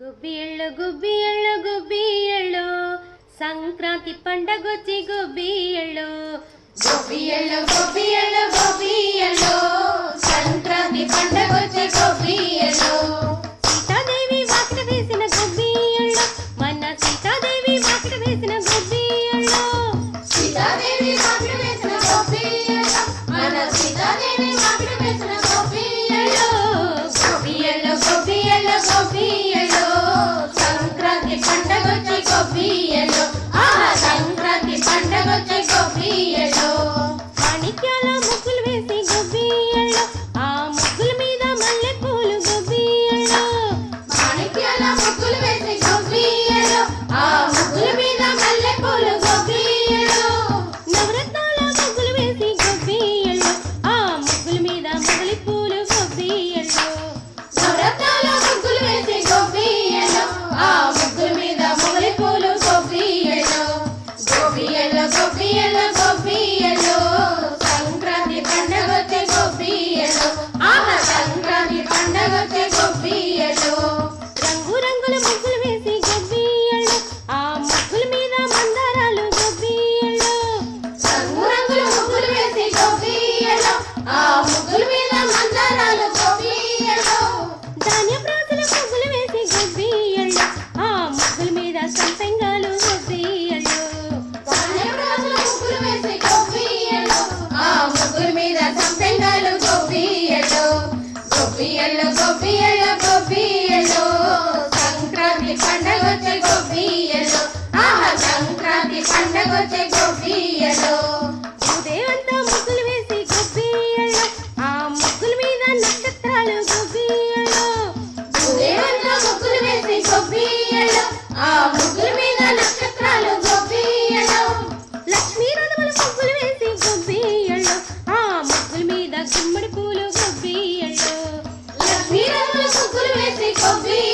గుబ్బి ఎళ్ళు గుబ్బి సంక్రాంతి పండగ వచ్చి ఎళ్ళు గుబ్బి ఎళ్ళు గుబ్బి సంక్రాంతి పండగ వచ్చి ఎళ్ళు సీతాదేవి వాకిట వేసిన గుబ్బి మన సీతాదేవి వాకిట వేసిన గుబ్బి ప్రాసలు ముగ్గులు వేసి గొబ్బియళ్ళు ఆ ముగ్గుల మీద సంపెంగాలు గొబ్బియళ్ళు ముగ్గుల మీద సంపెంగాలు గొబ్బియళ్ళు గొబ్బియళ్ళు గొబ్బియళ్ళు గొబ్బియళ్ళు సంక్రాంతి పండగ వచ్చే గొబ్బియళ్ళు ఆహా సంక్రాంతి పండగ వచ్చే గొబ్బియళ్ళు Mira tu me tem que ouvir.